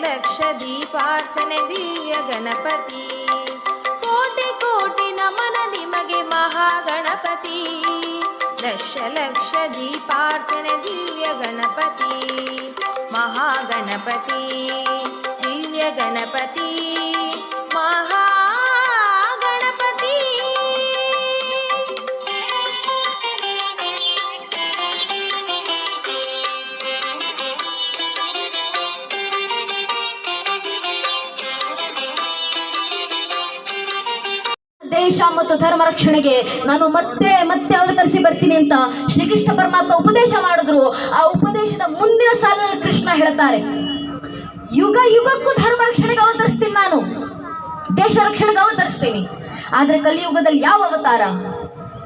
ಲಕ್ಷ ದೀಪಾರ್ಚನೆ ದಿವ್ಯ ಗಣಪತಿ. ಕೋಟಿ ಕೋಟಿ ನಮನ ನಿಮಗೆ ಮಹಾಗಣಪತಿ. ದಶ ಲಕ್ಷ ದೀಪಾರ್ಚನೆ ದಿವ್ಯ ಗಣಪತಿ. ಮಹಾಗಣಪತಿ. ಮತ್ತು ಧರ್ಮ ರಕ್ಷಣೆಗೆ ನಾನು ಮತ್ತೆ ಮತ್ತೆ ಅವತರಿಸಿ ಬರ್ತೀನಿ ಅಂತ ಶ್ರೀಕೃಷ್ಣ ಪರಮಾತ್ಮ ಉಪದೇಶ ಮಾಡಿದ್ರು. ಆ ಉಪದೇಶದ ಮುಂದಿನ ಸಾಲಿನಲ್ಲಿ ಕೃಷ್ಣ ಹೇಳ್ತಾರೆ, ಯುಗ ಯುಗಕ್ಕೂ ಧರ್ಮ ರಕ್ಷಣೆಗೆ ಅವತರಿಸ್ತೀನಿ ನಾನು. ದೇಶ ರಕ್ಷಣೆಗೆ ಅವತರಿಸ್ತೀನಿ. ಆದ್ರೆ ಕಲಿಯುಗದಲ್ಲಿ ಯಾವ ಅವತಾರ?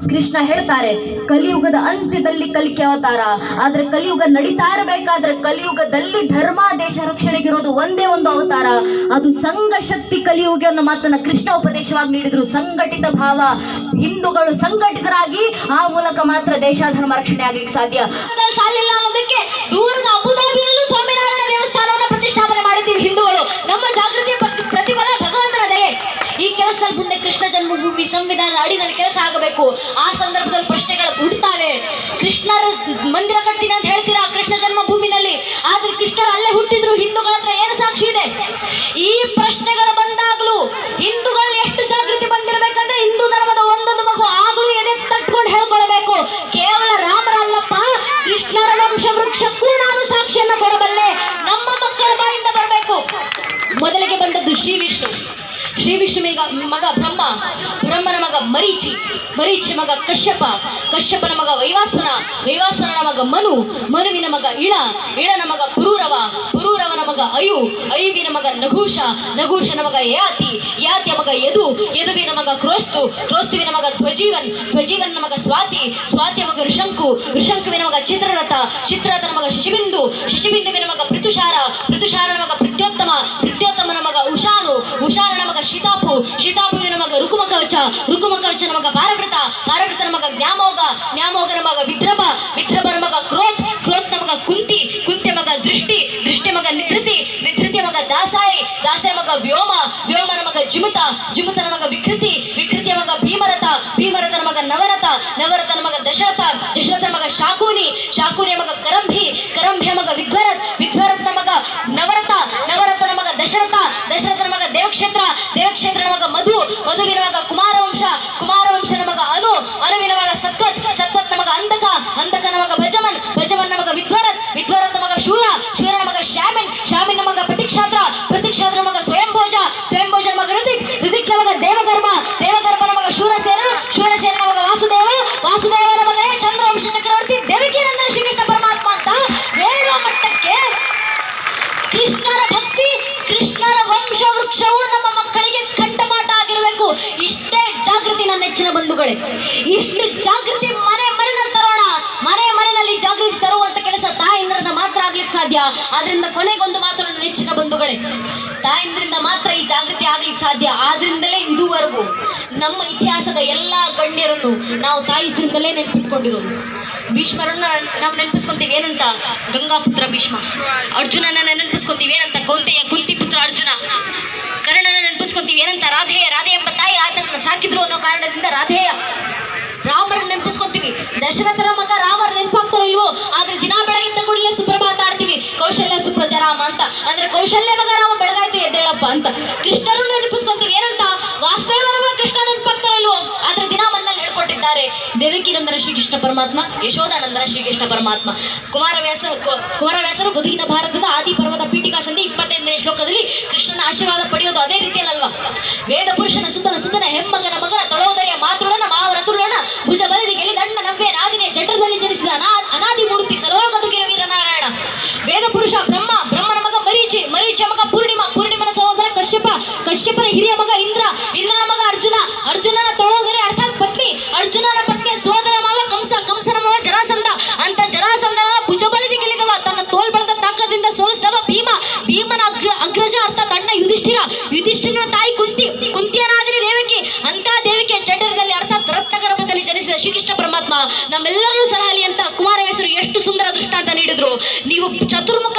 ಕೃಷ್ಣ ಹೇಳ್ತಾರೆ, ಕಲಿಯುಗದ ಅಂತ್ಯದಲ್ಲಿ ಕಲಿಕೆ ಅವತಾರ. ಆದ್ರೆ ಕಲಿಯುಗ ನಡೀತಾ ಇರಬೇಕಾದ್ರೆ ಕಲಿಯುಗದಲ್ಲಿ ಧರ್ಮ, ದೇಶ ರಕ್ಷಣೆಗಿರೋದು ಒಂದೇ ಒಂದು ಅವತಾರ. ಅದು ಸಂಘ ಶಕ್ತಿ ಕಲಿಯುಗ ಅನ್ನೋ ಮಾತನ್ನ ಕೃಷ್ಣ ಉಪದೇಶವಾಗಿ ನೀಡಿದ್ರು. ಸಂಘಟಿತ ಭಾವ. ಹಿಂದೂಗಳು ಸಂಘಟಿತರಾಗಿ ಆ ಮೂಲಕ ಮಾತ್ರ ದೇಶ ಧರ್ಮ ರಕ್ಷಣೆ ಆಗ್ಲಿಕ್ಕೆ ಸಾಧ್ಯ. ಅನ್ನೋದಕ್ಕೆ ದೂರದ ಸ್ವಾಮಿನಾರಾಯಣ ದೇವಸ್ಥಾನವನ್ನು ಪ್ರತಿಷ್ಠಾಪನೆ ಮಾಡಿದ್ದೀವಿ ಹಿಂದೂಗಳು. ನಮ್ಮ ಜಾಗೃತಿಯ ಕೃಷ್ಣ ಸಂವಿಧಾನ ಸಂವಿಧಾನದ ಅಡಿನಲ್ಲಿ ಕೆಲಸ ಆಗಬೇಕು. ಆ ಸಂದರ್ಭದಲ್ಲಿ ಪ್ರಶ್ನೆಗಳು ಹುಡ್ತಾವೆ ಕೃಷ್ಣರ ಮಂದಿರ ಕಟ್ಟಿದೆ ಅಂತ ಹೇಳ್ತೀರಾ? ಕೃಷ್ಣ ಜನ್ಮಭೂಮಿನಲ್ಲಿ. ಆದ್ರೆ ಕೃಷ್ಣರು ಅಲ್ಲೇ ಹುಟ್ಟಿದ್ರು. ಹಿಂದೂಗಳ ಹತ್ರ ಏನು ಸಾಕ್ಷಿ ಇದೆ? ಮರೀಚಿ ಮರೀಚಿ ಮಗ ಕಶ್ಯಪ, ಕಶ್ಯಪನ ಮಗ ವೈವಾಸ್ವನ ವೈವಾಸ್ವನ ಮಗ ಮನು, ಮನುವಿನ ಮಗ ಇಳ, ಇಳನ ಮಗ ಪುರೂರವ, ಪುರೂರವನ ಮಗ ಅಯು, ಅಯುವಿನ ಮಗ ನಘೂಷ, ನಘೂಷನ ಮಗ ಯಾತಿ, ಯಾತಿಯ ಮಗ ಯದು, ಯದುವಿನ ಮಗ ಕ್ರೋಸ್ತು, ಕ್ರೋಸ್ತುವಿನ ಮಗ ಧ್ವಜೀವನ್ ಧ್ವಜೀವನ ಮಗ ಸ್ವಾತಿ, ಸ್ವಾತಿಯ ಮಗ ಋಷಂಕು, ಋಷಂಕುವಿನ ಮಗ ಚಿತ್ರರಥ, ಚಿತ್ರರಥನ ಮಗ ಶಶಿಬಿಂದು ಶಶಿಬಿಂದುವಿನ ಮಗ ರುಕುಮಕವಚನ ಮಗ ಪಾರವೃತ ಪಾರವೃತನ ಮಗ ಜ್ಞಾಮೋಗ ಜ್ಞಾಮೋಗನ ಮಗ ವಿದ್ರಭ ವಿದ್ರಭನ ಮಗ ಕ್ರೋತ್ ಕ್ರೋತ್ನ ಮಗ ಕುಂತಿ ಕುಂತಿಯ ಮಗ ದೃಷ್ಟಿ ದೃಷ್ಟಿ ಮಗ ನಿಧೃತಿ ನಿಧೃತಿಯ ಮಗ ದಾಸಾಯಿ ದಾಸಾಯ ಮಗ ವ್ಯೋಮ ವ್ಯೋಮನ ಮಗ ಜಿಮುತ ಜಿಮುತನ ಮಗ ವಿಕೃತಿ ವಿಕೃತಿಯ ಮಗ ಭೀಮರಥ ಭೀಮರಥನ ಮಗ ನವರಥ ನವರಥನ ಮಗ ದಶರಥ ದಶರಥನ ಮಗ ಶಾಕೂನಿ ಶಾಕೂನಿಯ ಮಗ ಕರಂಭಿ ಕರಂಭಿಯ ಮಗ ವಿಧ್ವರಥ್ ವಿಧ್ವರಥನ ಮಗ ನವರಥ ನವರಥನ ಮಗ ದಶರಥ ದಶರಥನ ಮಗ ದೇವಕ್ಷೇತ್ರ ದೇವಕ್ಷೇತ್ರನ ಮಗ ಮಧು ಮಧುವಿನ ವಾಸುದೇವನ ಮಗನೇ ಚಂದ್ರವಂಶ ಚಕ್ರವರ್ತಿ ದೇವಕೀನಂದನ ಶ್ರೀಕೃಷ್ಣ ಪರಮಾತ್ಮ ಅಂತ ಹೇಳುವ ಮಟ್ಟಕ್ಕೆ ಕೃಷ್ಣರ ಭಕ್ತಿ, ಕೃಷ್ಣರ ವಂಶ ವೃಕ್ಷವು ನಮ್ಮ ಮಕ್ಕಳಿಗೆ ಕಂಠಪಾಠ ಆಗಿರಬೇಕು. ಇಷ್ಟೇ ಜಾಗೃತಿ ನನ್ನ ನೆಚ್ಚಿನ ಬಂಧುಗಳೇ. ಇಷ್ಟು ಜಾಗೃತಿ ಮನೆ ಮನೆಯಲ್ಲಿ ತರೋಣ ಮನೆ ಮನೆಯಲ್ಲಿ ಜಾಗೃತಿ ತರುವಂತ ಕೆಲಸ ತಾಯಿಂದ್ರಿಂದ ಮಾತ್ರ ಆಗ್ಲಿಕ್ಕೆ ಸಾಧ್ಯ. ಆದ್ರಿಂದ ಕೊನೆಗೊಂದು ಮಾತು ನನ್ನ ನೆಚ್ಚಿನ ಬಂಧುಗಳೇ, ತಾಯಿಂದ್ರಿಂದ ಮಾತ್ರ ಈ ಜಾಗೃತಿ ಆಗ್ಲಿಕ್ಕೆ ಸಾಧ್ಯ. ಆದ್ರಿಂದಲೇ ಇದುವರೆಗೂ ನಮ್ಮ ಇತಿಹಾಸದ ಎಲ್ಲಾ ಗಣ್ಯರನ್ನು ನಾವು ತಾಯಿಸಿಂದಲೇ ನೆನ್ಪಿಟ್ಕೊಂಡಿರೋದು. ಭೀಷ್ಮರನ್ನ ನಾವು ನೆನಪಿಸ್ಕೊಂತೀವಿ ಏನಂತ? ಗಂಗಾಪುತ್ರ ಭೀಷ್ಮ. ಅರ್ಜುನನ ನೆನಪಿಸ್ಕೊಂತೀವಿ ಏನಂತ? ಕೌಂತೆಯ ಕುಂತಿ ಪುತ್ರ ಅರ್ಜುನ. ಕರ್ಣನ ನೆನಪಿಸ್ಕೊಂತೀವಿ ಏನಂತ? ರಾಧೆಯ, ರಾಧೆ ಎಂಬ ತಾಯಿ ಆತನನ್ನು ಸಾಕಿದ್ರು ಅನ್ನೋ ಕಾರಣದಿಂದ ರಾಧೇಯ ರಾಮರನ್ನ ನೆನಪಿಸ್ಕೊಂತೀವಿ. ದಶರಥರ ಮಗ ರಾಮರ ನೆನಪಾಗ್ತಾರೋ ಇಲ್ವೋ ಆದ್ರೆ ದಿನ ಸುಪ್ರ ಮಾತಾಡ್ತೀವಿ. ಕೌಶಲ್ಯ ಸುಪ್ರಜರಾಮ ಅಂತ. ಅಂದ್ರೆ ಕೌಶಲ್ಯ ಮಗ ರಾಮ ಬೆಳಗಾಯ್ತು ಎದ್ದೇಳಪ್ಪ ಅಂತ. ಕೃಷ್ಣರು ನೆನಪಿಸ್ಕೊಂತೀವಿ. ಏನಂತ? ವಾಸ್ತವ ಕೃಷ್ಣನ ಇಲ್ವೋ ಆದ್ರೆ ದಿನ ಮನ್ನಲ್ಲಿ ಹೇಳ್ಕೊಟ್ಟಿದ್ದಾರೆ. ದೇವಕಿನಂದನ ಶ್ರೀಕೃಷ್ಣ ಪರಮಾತ್ಮ ಯಶೋಧಾನಂದನ ಶ್ರೀಕೃಷ್ಣ ಪರಮಾತ್ಮ. ಕುಮಾರವ್ಯಾಸ ಕುಮಾರವ್ಯಾಸರು ಬದುಕಿನ ಭಾರತದ ಆದಿ ಪರ್ವದ ಪೀಠಿಕಾ ಸಂಧಿ ಇಪ್ಪತ್ತೈದನೇ ಶ್ಲೋಕದಲ್ಲಿ ಕೃಷ್ಣನ ಆಶೀರ್ವಾದ ಪಡೆಯೋದು ಅದೇ ರೀತಿಯಲ್ಲಲ್ವಾ? ವೇದ ಪುರುಷನ ಸುತನ ಸುತನ ಹೆಮ್ಮಗನ ಮಗನ ತೊಳೋದರಿಯ ಕಶ್ಯಪನ ಹಿರಿಯ ಮಗ ಇಂದ್ರ, ಇಂದ್ರನ ಮಗ ಅರ್ಜುನ. ಅರ್ಜುನನ ತೊಳೋಗರೆ ಅರ್ಥಾತ್ ಪತ್ನಿ. ಅರ್ಜುನನ ಪತ್ನಿಯ ಸೋದರ ಮಾವ ಕಂಸ, ಕಂಸನ ಮಾವ ಜರಾಸಂಧ. ಅಂತ ಜರಾಸಂಧನ ಭುಜಬಲದಿ ಗೆಲಿದವ ತನ್ನ ತೋಲ್ ಬಳದ ತಾಕದಿಂದ ಸೋಲಿಸಿದವ ಭೀಮ. ಭೀಮನ ಅಗ್ರ, ಅಗ್ರಜ ಅರ್ಥಾತ್ ಅಣ್ಣ ಯುಧಿಷ್ಠಿರ. ಯುಧಿಷ್ಠಿರನ ತಾಯಿ ಕುಂತಿ, ಕುಂತಿಯನಾದಿನಿ ದೇವಕಿ. ಅಂತ ದೇವಿಕೆಯ ಜಠರದಲ್ಲಿ ಅರ್ಥಾತ್ ರತ್ನಗರ್ಭದಲ್ಲಿ ಜನಿಸಿದ ಶ್ರೀಕೃಷ್ಣ ಪರಮಾತ್ಮ. ನಮ್ಮೆಲ್ಲರಿಗೂ ಸಲಹಲಿ ಅಂತ ಕುಮಾರವ್ಯಾಸರು ಎಷ್ಟು ಸುಂದರ ದೃಷ್ಟಾಂತ ನೀಡಿದ್ರು. ನೀವು ಚತುರ್ಮುಖ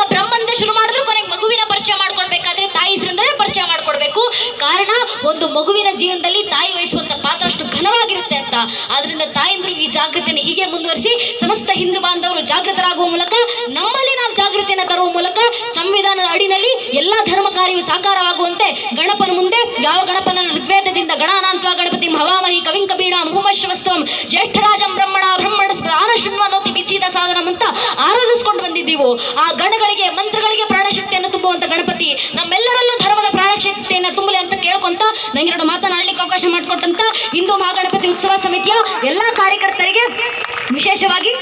ಒಂದು ಮಗುವಿನ ಜೀವನದಲ್ಲಿ ತಾಯಿ ವಹಿಸುವಂತ ಪಾತ್ರ ಅಷ್ಟು ಘನವಾಗಿರುತ್ತೆ ಅಂತ. ಆದ್ರಿಂದ ತಾಯಂದ್ರು ಈ ಜಾಗೃತಿಯನ್ನು ಹೀಗೆ ಮುಂದುವರಿಸಿ ಸಮಸ್ತ ಹಿಂದೂ ಬಾಂಧವರು ಜಾಗೃತರಾಗುವ ಮೂಲಕ, ನಮ್ಮಲ್ಲಿ ನಾವು ಜಾಗೃತಿಯನ್ನು ತರುವ ಮೂಲಕ ಸಂವಿಧಾನದ ಅಡಿನಲ್ಲಿ ಎಲ್ಲಾ ಧರ್ಮ ಕಾರ್ಯವು ಸಾಕಾರವಾಗುವಂತೆ ಗಣಪನ ಮುಂದೆ ಯಾವ ಗಣಪನ ಋಗ್ವೇದದಿಂದ ಗಣಾನಾಂತ್ವ, ಗಣಪತಿ ಹವಾಮಹಿ ಕವಿಂ ಕಬೀಣ ಜ್ಯೇಷ್ಠರಾಜಂ ಬ್ರಹ್ಮಣ ಬ್ರಹ್ಮಣ ಸ್ಮೃತಾನ ಶೃಣ್ವನೋತಿ ಬಿಸಿದ ಸಾಧನ ಅಂತ ಆರಾಧಿಸ್ಕೊಂಡು ಬಂದಿದ್ದೀವು. ಆ ಗಣಗಳಿಗೆ, ಮಂತ್ರಗಳಿಗೆ ಪ್ರಾಣಶಕ್ತಿಯನ್ನು ತುಂಬುವಂತ ಗಣಪತಿ ನಮ್ಮೆಲ್ಲರಲ್ಲೂ ತುಂಬಲಿ ಅಂತ ನಂಗೆ ಎರಡು ಮಾತನಾಡಲಿಕ್ಕೆ ಅವಕಾಶ ಮಾಡಿಕೊಟ್ಟಂತ ಹಿಂದೂ ಮಹಾಗಣಪತಿ ಉತ್ಸವ ಸಮಿತಿಯ ಎಲ್ಲಾ ಕಾರ್ಯಕರ್ತರಿಗೆ ವಿಶೇಷವಾಗಿ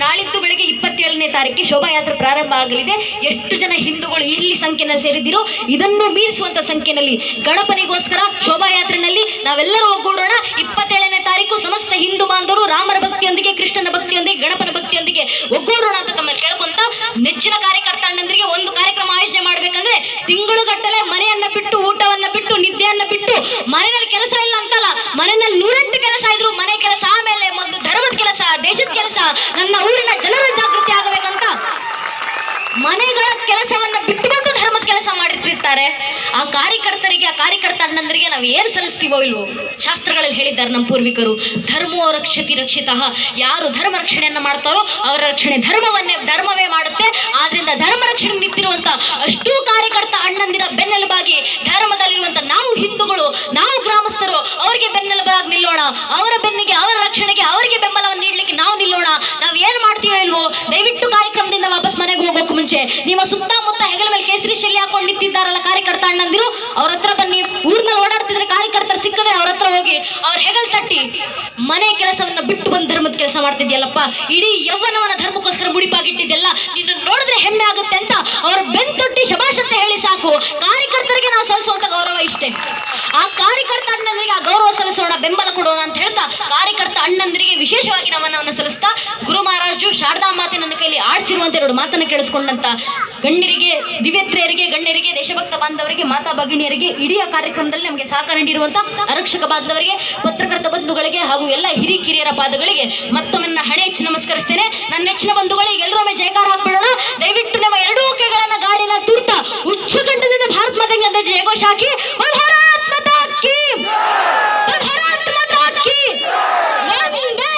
ನಾಳಿದ್ದು ಬೆಳಗ್ಗೆ ಇಪ್ಪತ್ತೇಳನೇ ತಾರೀಕಿಗೆ ಶೋಭಾಯಾತ್ರೆ ಪ್ರಾರಂಭ ಆಗಲಿದೆ. ಎಷ್ಟು ಜನ ಹಿಂದೂಗಳು ಇಲ್ಲಿ ಸಂಖ್ಯೆನಲ್ಲಿ ಸೇರಿದ್ದೀರೋ ಇದನ್ನು ಮೀರಿಸುವಂತ ಸಂಖ್ಯೆಯಲ್ಲಿ ಗಣಪನಿಗೋಸ್ಕರ ಶೋಭಾಯಾತ್ರೆನಲ್ಲಿ ನಾವೆಲ್ಲರೂ ಒಗ್ಗೂಡೋಣ. ಇಪ್ಪತ್ತೇಳನೇ ತಾರೀಕು ಸಮಸ್ತ ಹಿಂದೂ ಬಾಂಧವರು ರಾಮರ ಭಕ್ತಿಯೊಂದಿಗೆ, ಕೃಷ್ಣನ ಭಕ್ತಿಯೊಂದಿಗೆ, ಗಣಪನ ಭಕ್ತಿಯೊಂದಿಗೆ ಒಗ್ಗೂಡೋಣ ಅಂತ ತಮ್ಮಲ್ಲಿ ಕೇಳ್ಕೊಂತ ನೆಚ್ಚಿನ ಕಾರ್ಯಕರ್ತ ಅಣ್ಣಂದ್ರಿಗೆ ಒಂದು ತಿಂಗಳುಗಟ್ಟಲೆ ಮನೆಯನ್ನ ಬಿಟ್ಟು, ಊಟವನ್ನ ಬಿಟ್ಟು, ನಿದ್ದೆಯನ್ನ ಬಿಟ್ಟು ಮನೆಯಲ್ಲಿ ಕೆಲಸ ಇಲ್ಲ ಅಂತಲ್ಲ, ಮನೆಯಲ್ಲಿ ನೂರೆಂಟು ಕೆಲಸ ಇದ್ರು ಮನೆ ಕೆಲಸ, ಆಮೇಲೆ ಮೊದಲು ಧರ್ಮದ ಕೆಲಸ, ದೇಶದ ಕೆಲಸ, ನನ್ನ ಊರಿನ ಜನರ ಜಾಗೃತಿ ಆಗಬೇಕಂತ ಮನೆಗಳ ಕೆಲಸವನ್ನ ಬಿಟ್ಟು ಬಂದು ಧರ್ಮದ ಕೆಲಸ ಮಾಡಿರ್ತಿರ್ತಾರೆ. ಕಾರ್ಯಕರ್ತರಿಗೆ ಆ ಕಾರ್ಯಕರ್ತ ಅಣ್ಣಂದರಿಗೆ ನಾವು ಏನು ಸಲ್ಲಿಸ್ತೀವೋ ಇಲ್ವೋ? ಶಾಸ್ತ್ರಗಳಲ್ಲಿ ಹೇಳಿದ್ದಾರೆ ನಮ್ಮ ಪೂರ್ವಿಕರು, ಧರ್ಮೋ ರಕ್ಷತಿ ರಕ್ಷಿತ ಯಾರು ಧರ್ಮ ರಕ್ಷಣೆಯನ್ನು ಮಾಡ್ತಾರೋ ಅವರ ರಕ್ಷಣೆ ಧರ್ಮವನ್ನೇ, ಧರ್ಮವೇ ಮಾಡುತ್ತೆ. ಆದ್ರಿಂದ ಧರ್ಮ ರಕ್ಷಣೆ ನಿಂತಿರುವಂತ ಅಷ್ಟೂ ಕಾರ್ಯಕರ್ತ ಅಣ್ಣಂದಿರ ಬೆನ್ನೆಲುಬಾಗಿ ಧರ್ಮದಲ್ಲಿರುವಂತ ನಾವು ಹಿಂದೂಗಳು, ನಾವು ಗ್ರಾಮಸ್ಥರು, ಅವರಿಗೆ ಬೆನ್ನೆಲುಬಾಗಿ ನಿಲ್ಲೋಣ. ಅವರ ಬೆನ್ನಿಗೆ, ಅವರ ರಕ್ಷಣೆಗೆ ಅವರಿಗೆ ಬೆಂಬಲವನ್ನು ನೀಡಲಿಕ್ಕೆ ನಾವು ನಿಲ್ಲೋಣ. ನಾವು ಏನ್ ಮಾಡ್ತೀವೋ ಇಲ್ವೋ? ದಯವಿಟ್ಟು ಕಾರ್ಯಕ್ರಮದಿಂದ ಮನೆಗೆ ಹೋಗೋಕೆ ಮುಂಚೆ. ನಿಮ್ಮ ಸುತ್ತಮುತ್ತ ಹೆಗಲ ಮೇಲೆ ಕೇಸರಿ ಶೈಲಿ ಹಾಕೊಂಡು ನಿಂತಿದ್ದಾರಲ್ಲ ಕಾರ್ಯಕರ್ತ ಅಣ್ಣಂದಿರು? ಅವ್ರ ಹತ್ರ ಬನ್ನಿ. ಊರ್ನಲ್ಲಿ ಓಡಾಡ್ತಿದ್ರೆ ಕಾರ್ಯಕರ್ತರು ಸಿಕ್ಕಿದ್ರೆ ಅವ್ರ ಹತ್ರ ಹೋಗಿ. ಅವ್ರ ಹೆಗಲ್ ತಟ್ಟಿ. ಮನೆ ಕೆಲಸವನ್ನ ಬಿಟ್ಟು ಬಂದು ಧರ್ಮದ ಕೆಲಸ ಮಾಡ್ತಿದ್ಯಲ್ಲಪ್ಪ. ಇಡೀ ಯೌವನವನ ಧರ್ಮಕ್ಕೋಸ್ಕರ ಮುಡಿಪಾಗಿಟ್ಟಿದ್ದೆಲ್ಲ ನಿನ್ನ ನೋಡಿದ್ರೆ ಹೆಮ್ಮೆ ಆಗುತ್ತೆ ಅಂತ ಅವ್ರ ಬೆನ್ ತೊಟ್ಟಿ ಅಂತ ಹೇಳಿ ಸಾಕು. ಕಾರ್ಯಕರ್ತರಿಗೆ ನಾವು ಸಲ್ಲಿಸುವಂತ ಗೌರವ ಇಷ್ಟೇ. ಆ ಕಾರ್ಯಕರ್ತ ಅಣ್ಣಂದಿರಿಗೆ ಆ ಗೌರವ ಸಲ್ಲಿಸೋಣ, ಬೆಂಬಲ ಕೊಡೋಣ ಅಂತ ಹೇಳ್ತಾ ಕಾರ್ಯಕರ್ತ ಅಣ್ಣಂದಿರಿಗೆ ವಿಶೇಷವಾಗಿ ನಮನವನ್ನು ಸಲ್ಲಿಸ್ತಾ ಗುರು ಮಹಾರಾಜು ಶಾರದಾ ಮಾತೆ ನನ್ನ ಕೈಲಿ ಆಡಿಸಿರುವಂತ ಎರಡು ಮಾತನ್ನು ಕೇಳಿಸ್ಕೊಂಡಂತ ಗಣ್ಯರಿಗೆ, ದಿವ್ಯತ್ರೆಯರಿಗೆ, ಗಣ್ಯರಿಗೆ, ದೇಶಭಕ್ತ ಬಾಂಧವರಿಗೆ, ಮಾತಾ ಭಗಿನಿಯರಿಗೆ, ಇಡೀ ಕಾರ್ಯಕ್ರಮದಲ್ಲಿ ನಮಗೆ ಸಹಕಾರ ನೀಡಿರುವಂತ ಆರಕ್ಷಕ ಬಾಂಧವರಿಗೆ, ಪತ್ರಕರ್ತ ಬಂಧುಗಳಿಗೆ ಹಾಗೂ ಎಲ್ಲ ಹಿರಿ ಕಿರಿಯರ ಪಾದಗಳಿಗೆ ಮತ್ತೊಮ್ಮೆ ಹಣೆ ಹೆಚ್ಚು ನಮಸ್ಕರಿಸ್ತೇನೆ. ನನ್ನ ನೆಚ್ಚಿನ ಬಂಧುಗಳಿಗೆ ಎಲ್ಲರೂ ಒಮ್ಮೆ ಜಯಕಾರ ಹಾಕ್ಬಿಡೋಣ. ದಯವಿಟ್ಟು ನಮ್ಮ ಎರಡೂ ಕೆಗಳನ್ನ ಗಾಡಿನ ತುರ್ತ ಉಚ್ಚಕಂಠದಿಂದ ಭಾರತ್ ಮಾತಂಗೆ ಅಂತ ಜಯಘೋಷ ಹಾಕಿ. "ವಲ್ ಭಾರತ್ ಕಿ ವಲ್ ಭಾರತ್ ಮಾತಾ ಕಿ ವಂದೇ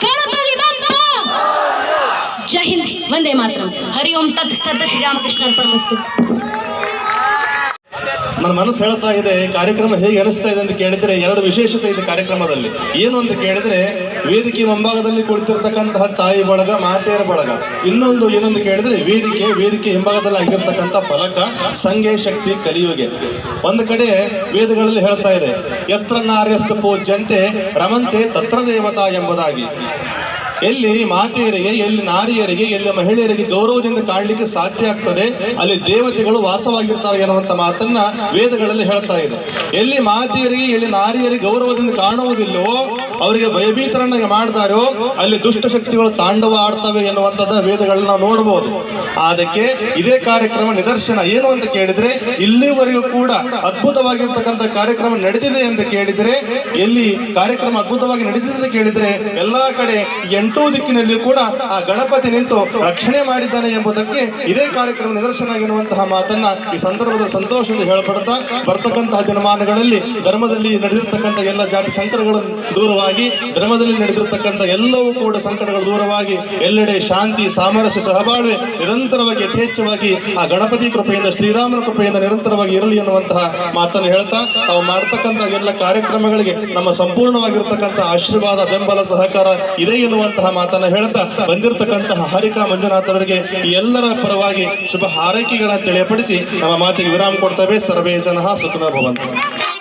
ಗಣಪತಿ ಬಪ್ಪ ಜೈ ಹಿಂದ್ ವಂದೇ ಮಾತ್ರ. ಹರಿ ಓಂ ತತ್ ಸತ್ ಶ್ರೀರಾಮಕೃಷ್ಣ ಅರ್ಪಣಮಸ್ತು. ನನ್ನ ಮನಸ್ಸು ಹೇಳ್ತಾ ಇದೆ ಕಾರ್ಯಕ್ರಮ ಹೇಗೆ ಅನಿಸ್ತಾ ಇದೆ ಅಂತ ಕೇಳಿದ್ರೆ ಎರಡು ವಿಶೇಷತೆ ಇದೆ ಕಾರ್ಯಕ್ರಮದಲ್ಲಿ. ಏನು ಅಂತ ಕೇಳಿದ್ರೆ, ವೇದಿಕೆ ಮುಂಭಾಗದಲ್ಲಿ ಕುಳಿತಿರ್ತಕ್ಕಂತಹ ತಾಯಿ ಬಳಗ, ಮಾತೆಯರ ಬಳಗ. ಇನ್ನೊಂದು ಏನೊಂದು ಕೇಳಿದ್ರೆ, ವೇದಿಕೆ ವೇದಿಕೆ ಹಿಂಭಾಗದಲ್ಲಿ ಆಗಿರ್ತಕ್ಕಂಥ ಫಲಕ, ಸಂಘೆ ಶಕ್ತಿ ಕಲಿಯುಗೆ. ಒಂದು ಕಡೆ ವೇದಗಳಲ್ಲಿ ಹೇಳ್ತಾ ಇದೆ ಎತ್ರ ನಾರ್ಯಸ್ತ ಪೂಜ್ಯಂತೆ ರಮಂತೆ ತತ್ರ ದೇವತಾ ಎಂಬುದಾಗಿ. ಎಲ್ಲಿ ಮಾತೆಯರಿಗೆ, ಎಲ್ಲಿ ನಾರಿಯರಿಗೆ, ಎಲ್ಲಿ ಮಹಿಳೆಯರಿಗೆ ಗೌರವದಿಂದ ಕಾಣಲಿಕ್ಕೆ ಸಾಧ್ಯ ಆಗ್ತದೆ, ಅಲ್ಲಿ ದೇವತೆಗಳು ವಾಸವಾಗಿರ್ತಾರೆ ಎನ್ನುವಂತ ಮಾತನ್ನ ವೇದಗಳಲ್ಲಿ ಹೇಳ್ತಾ ಇದೆ. ಎಲ್ಲಿ ಮಾತೆಯರಿಗೆ, ಎಲ್ಲಿ ನಾರಿಯರಿಗೆ ಗೌರವದಿಂದ ಕಾಣುವುದಿಲ್ಲವೋ ಅವರಿಗೆ ಭಯಭೀತರನ್ನಾಗಿ ಮಾಡ್ತಾರೋ, ಅಲ್ಲಿ ದುಷ್ಟ ಶಕ್ತಿಗಳು ತಾಂಡವ ಆಡ್ತವೆ ಎನ್ನುವಂಥದ್ದನ್ನ ವೇದಗಳನ್ನ ನಾವು ನೋಡಬಹುದು. ಅದಕ್ಕೆ ಇದೇ ಕಾರ್ಯಕ್ರಮ ನಿದರ್ಶನ ಏನು ಅಂತ ಕೇಳಿದ್ರೆ, ಇಲ್ಲಿವರೆಗೂ ಕೂಡ ಅದ್ಭುತವಾಗಿರ್ತಕ್ಕಂಥ ಕಾರ್ಯಕ್ರಮ ನಡೆದಿದೆ ಅಂತ ಕೇಳಿದ್ರೆ, ಎಲ್ಲಿ ಕಾರ್ಯಕ್ರಮ ಅದ್ಭುತವಾಗಿ ನಡೆದಿದೆ ಅಂತ ಕೇಳಿದ್ರೆ, ಎಲ್ಲಾ ಕಡೆ ಎಂಟು ದಿಕ್ಕಿನಲ್ಲಿ ಕೂಡ ಆ ಗಣಪತಿ ನಿಂತು ರಕ್ಷಣೆ ಮಾಡಿದ್ದಾನೆ ಎಂಬುದಕ್ಕೆ ಇದೇ ಕಾರ್ಯಕ್ರಮ ನಿದರ್ಶನ ಆಗಿರುವಂತಹ ಮಾತನ್ನ ಈ ಸಂದರ್ಭದ ಸಂತೋಷದಿಂದ ಹೇಳ್ಪಡ್ತಾ ಬರ್ತಕ್ಕಂತಹ ದಿನಮಾನಗಳಲ್ಲಿ ಧರ್ಮದಲ್ಲಿ ನಡೆದಿರ್ತಕ್ಕಂಥ ಎಲ್ಲ ಜಾತಿ ಸಂಕಟಗಳನ್ನು ದೂರವಾಗಿ ಧರ್ಮದಲ್ಲಿ ನಡೆದಿರತಕ್ಕಂಥ ಎಲ್ಲವೂ ಕೂಡ ಸಂಕಟಗಳು ದೂರವಾಗಿ ಎಲ್ಲೆಡೆ ಶಾಂತಿ, ಸಾಮರಸ್ಯ ಸಹಬಾಳ್ವೆ ನಿರಂತರವಾಗಿ, ಯಥೇಚ್ಛವಾಗಿ ಆ ಗಣಪತಿ ಕೃಪೆಯಿಂದ, ಶ್ರೀರಾಮನ ಕೃಪೆಯಿಂದ ನಿರಂತರವಾಗಿ ಇರಲಿ ಎನ್ನುವಂತಹ ಮಾತನ್ನು ಹೇಳ್ತಾ, ತಾವು ಮಾಡ್ತಕ್ಕಂಥ ಎಲ್ಲ ಕಾರ್ಯಕ್ರಮಗಳಿಗೆ ನಮ್ಮ ಸಂಪೂರ್ಣವಾಗಿರ್ತಕ್ಕಂಥ ಆಶೀರ್ವಾದ, ಬೆಂಬಲ, ಸಹಕಾರ ಇದೆ ಎನ್ನುವಂತಹ ಮಾತನ್ನು ಹೇಳ್ತಾ, ಬಂದಿರತಕ್ಕಂತಹ ಹರಿಕಾ ಮಂಜುನಾಥರಿಗೆ ಎಲ್ಲರ ಪರವಾಗಿ ಶುಭ ಹಾರೈಕೆಗಳನ್ನು ತಿಳಿಯಪಡಿಸಿ ನಮ್ಮ ಮಾತಿಗೆ ವಿರಾಮ ಕೊಡ್ತವೆ. ಸರ್ವೇ ಜನ ಸುಖನ ಭವಂತು.